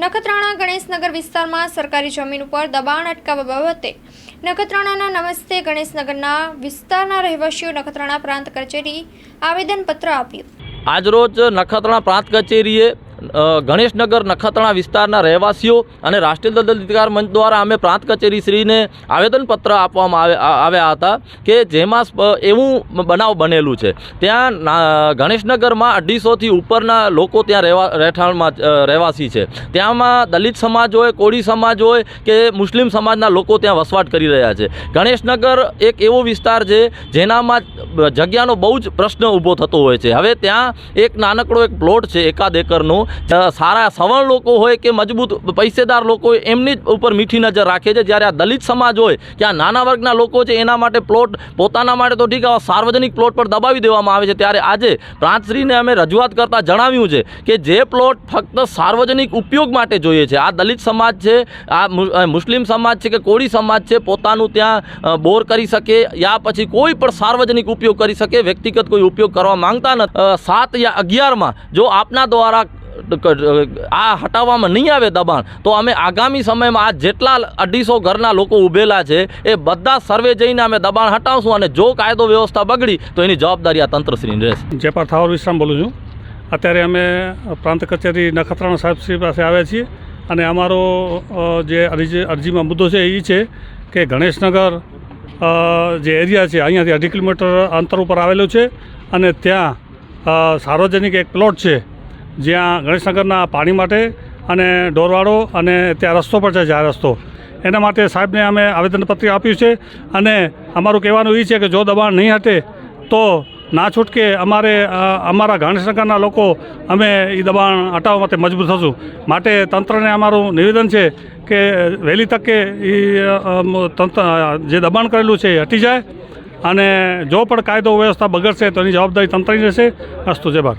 નખત્રાણા ગણેશનગર વિસ્તારમાં સરકારી જમીન ઉપર દબાણ અટકાવવા બાબતે નખત્રાણાના નમસ્તે ગણેશનગરના વિસ્તારના રહેવાસીઓ નખત્રાણા પ્રાંત કચેરી આવેદનપત્ર આપ્યું. આજરોજ નખત્રાણા પ્રાંત કચેરીએ ગણેશનગર નખત્રાણા વિસ્તારના રહેવાસીઓ અને રાષ્ટ્રીય દલિત અધિકાર મંચ દ્વારા અમે પ્રાંત કચેરી શ્રીને આવેદનપત્ર આપવામાં આવે આવ્યા હતા કે જેમાં એવું બનાવ બનેલું છે. ત્યાં ગણેશનગરમાં અઢીસોથી ઉપરના લોકો ત્યાં રહેવા, રહેઠાણમાં રહેવાસી છે. ત્યાંમાં દલિત સમાજ હોય, કોળી સમાજ હોય કે મુસ્લિમ સમાજના લોકો ત્યાં વસવાટ કરી રહ્યા છે. ગણેશનગર એક એવો વિસ્તાર છે જેનામાં જગ્યાનો બહુ જ પ્રશ્ન ઊભો થતો હોય છે. હવે ત્યાં એક નાનકડો એક પ્લોટ છે એકાદ એકરનો સારા સવર્ણ લોકો હોય કે મજબૂત પૈસેદાર લોકો એમની જ ઉપર મીઠી નજર રાખે છે. જ્યારે આ દલિત સમાજ હોય, કે આ નાના વર્ગના લોકો છે, એના માટે પ્લોટ, પોતાના માટે તો ઠીક આવા સાર્વજનિક પ્લોટ પર દબાવી દેવામાં આવે છે. ત્યારે આજે પ્રાંતશ્રીને અમે રજૂઆત કરતાં જણાવ્યું છે કે જે પ્લોટ ફક્ત સાર્વજનિક ઉપયોગ માટે જોઈએ છે. આ દલિત સમાજ છે, આ મુસ્લિમ સમાજ છે કે કોળી સમાજ છે, પોતાનું ત્યાં બોર કરી શકે યા પછી કોઈ પણ સાર્વજનિક ઉપયોગ કરી શકે, વ્યક્તિગત કોઈ ઉપયોગ કરવા માંગતા નથી. સાત યા અગિયારમાં જો આપના દ્વારા આ હટાવવામાં નહીં આવે દબાણ. તો અમે આગામી સમયમાં આ જેટલા અઢીસો ઘરના લોકો ઊભેલા છે, એ બધા સર્વે જઈને અમે દબાણ હટાવશું અને જો કાયદો વ્યવસ્થા બગડી, તો એની જવાબદારી આ તંત્રશ્રીની રહેશે. જેપાર થાવર વિશ્રામ બોલું છું, અત્યારે અમે પ્રાંત કચેરી નખત્રાણા સાહેબશ્રી પાસે આવ્યા છીએ અને અમારો જે અરજી અરજીમાં મુદ્દો છે એ છે કે ગણેશનગર જે એરિયા છે, અહીંયાથી અઢી કિલોમીટર અંતર ઉપર આવેલું છે અને ત્યાં સાર્વજનિક એક પ્લોટ છે જ્યાં ગણેશનગરના પાણી માટે અને ઢોરવાડો અને ત્યાં રસ્તો પણ છે જાહેર રસ્તો. એના માટે સાહેબને અમે આવેદનપત્ર આપ્યું છે અને અમારું કહેવાનું એ છે કે જો દબાણ નહીં હટે તો ના છૂટકે અમારે અમારા ગણેશનગરના લોકો અમે એ દબાણ હટાવવા માટે મજબૂત થશું. માટે તંત્રને અમારું નિવેદન છે કે વહેલી તકે એ તંત્ર, જે દબાણ કરેલું છે એ હટી જાય અને જો પણ કાયદો વ્યવસ્થા બગડશે તો એની જવાબદારી તંત્રની રહેશે. અસ્તુ જબાર